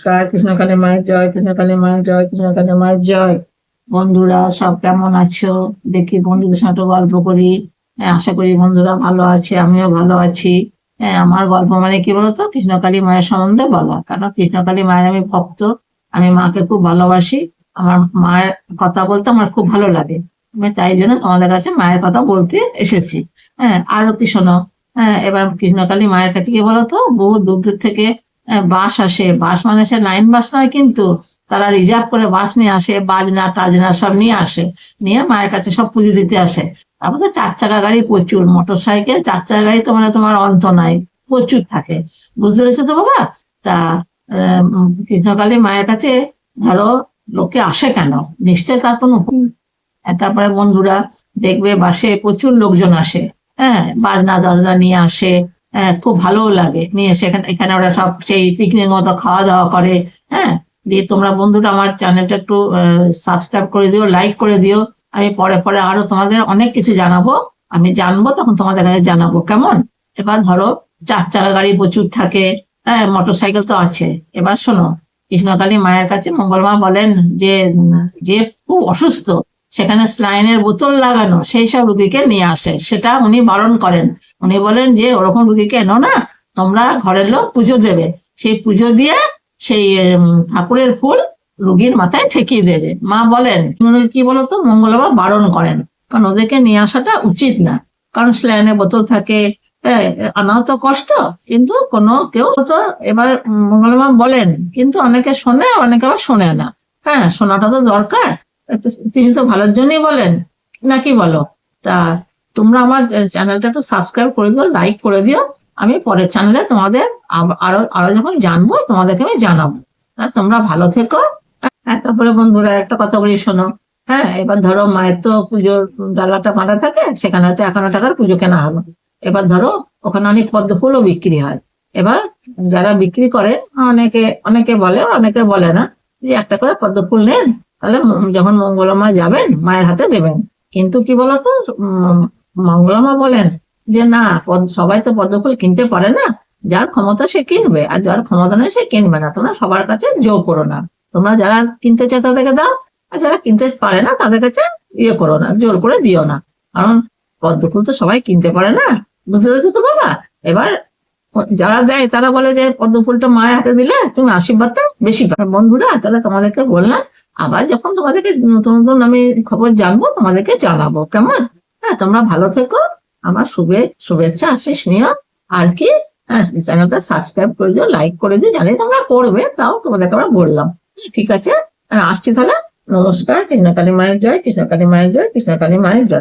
নমস্কার কৃষ্ণকালী মায়ের জয় কৃষ্ণকালী মায়ের জয় কৃষ্ণকালী মায়ের জয়। বন্ধুরা সব কেমন আছো? দেখি বন্ধুদের সাথে গল্প করি। হ্যাঁ, আশা করি বন্ধুরা ভালো আছে আমিও ভালো আছি। হ্যাঁ আমার গল্প মানে কি বলতো? কৃষ্ণকালী মায়ের সম্বন্ধে বলা। কারণ কৃষ্ণকালী মায়ের আমি ভক্ত আমি মাকে খুব ভালোবাসি। আমার মায়ের কথা বলতে আমার খুব ভালো লাগে। আমি তাই জন্য তোমাদের কাছে মায়ের কথা বলতে এসেছি। হ্যাঁ আরও কি শোনো? হ্যাঁ এবার কৃষ্ণকালী মায়ের কাছে কি বলতো? বহু দূর দূর থেকে বাস আসে। বাস মানে সে লাইন বাস নয় কিন্তু তারা রিজার্ভ করে বাস নিয়ে আসে বাজনা টাজনা সব নিয়ে আসে। নিয়ে মায়ের কাছে সব পুজো দিতে আসে। তারপর তো চার চাকা গাড়ি প্রচুর মোটর সাইকেল চার চাকা গাড়ি তো মানে তোমার অন্ত নাই প্রচুর থাকে। বুঝতে পেরেছ তো বাবা? তা কৃষ্ণকালী মায়ের কাছে ধরো লোকে আসে কেন? নিশ্চয় তার কোনো তারপরে বন্ধুরা দেখবে বাসে প্রচুর লোকজন আসে। হ্যাঁ বাজনা টাজনা নিয়ে আসে হ্যাঁ খুব ভালো লাগে। নিয়ে সেখানে, এখানে ওরা সব সেই পিকনিক মতো খাওয়া দাওয়া করে হ্যাঁ? দিয়ে তোমরা বন্ধুরা আমার চ্যানেলটা একটু সাবস্ক্রাইব করে দিও লাইক করে দিও। আমি পরে পরে আরও তোমাদের অনেক কিছু জানাব। আমি জানব, তখন তোমাদের কাছে জানাব, কেমন? এবার ধরো, চার চাকা গাড়ি প্রচুর থাকে হ্যাঁ মোটর সাইকেল তো আছে। এবার শোনো, কৃষ্ণকালী মায়ের কাছে মঙ্গলমা বলেন যে যে খুব অসুস্থ সেখানে স্লাইনের বোতল লাগানো সেই সব রুগীকে নিয়ে আসে। সেটা উনি বারণ করেন। উনি বলেন যে ওরকম রুগীকে এনো না তোমরা ঘরের লোক পুজো দেবে। সেই পুজো দিয়ে সেই ঠাকুরের ফুল রুগীর মাথায় ঠেকিয়ে দেবে। মা বলেন কি বলতো? মঙ্গলবা বারণ করেন। কারণ ওদেরকে নিয়ে আসাটা উচিত না। কারণ স্ল্যানে বোতল থাকে হ্যাঁ, আনাও তো কষ্ট কিন্তু কোনো কেউ তো এবার মঙ্গলবার বলেন। কিন্তু অনেকে শোনে অনেকে আবার শোনে না। হ্যাঁ শোনাটা তো দরকার। তিনি তো ভালোর জন্যই বলেন নাকি বলো? তা তোমরা আমার চ্যানেলটা একটু সাবস্ক্রাইব করে দিও লাইক করে দিও, আমি পরের চ্যানেলে তোমাদের আরও আরও যখন জানব, তোমাদেরকে আমি জানাব। তোমরা ভালো থেকো। হ্যাঁ তারপরে বন্ধুরা একটা কথা বলি, শোনো। হ্যাঁ এবার ধরো মায়ের তো পুজোর ডালাটা বাঁধা থাকে, সেখানে তো একান্ন টাকার পুজো কেনা হলো এবার ধরো, ওখানে অনেক পদ্ম ফুলও বিক্রি হয়। এবার যারা বিক্রি করে, অনেকে অনেকে বলে অনেকে বলে না, যে একটা করে পদ্ম ফুল নেন। তাহলে যখন মঙ্গলমা যাবেন, মায়ের হাতে দেবেন। কিন্তু কি বলতো মঙ্গলমা বলেন যে, না সবাই তো পদ্মফুল কিনতে পারে না। যার ক্ষমতা সে কিনবে, আর যার ক্ষমতা নেই সে কিনবে না। তোমরা সবার কাছে জোর করো না। তোমরা যারা কিনতে চায় তাদেরকে দাও, আর যারা কিনতে পারে না তাদের কাছে ইয়ে করো না, জোর করে দিও না। কারণ পদ্ম ফুল তো সবাই কিনতে পারে না। বুঝতে পেরেছ তো বাবা? এবার যারা দেয়, তারা বলে যে, পদ্মফুলটা মায়ের হাতে দিলে তুমি আশীর্বাদটা বেশি পাবে। বন্ধুরা, তাহলে তোমাদেরকে বললাম আবার যখন তোমাদেরকে নতুন নতুন আমি খবর জানব তোমাদেরকে জানাব কেমন? হ্যাঁ তোমরা ভালো থেকো। আমার শুভে শুভেচ্ছা আশিস নিও। আর কি? হ্যাঁ চ্যানেলটা সাবস্ক্রাইব করে দিও লাইক করে দিও জানি তোমরা করবে তাও তোমাদেরকে আমরা বললাম। ঠিক আছে? হ্যাঁ, আসছি তাহলে। নমস্কার কৃষ্ণকালী মায়ের জয় কৃষ্ণকালী মায়ের জয় কৃষ্ণকালী মায়ের জয়।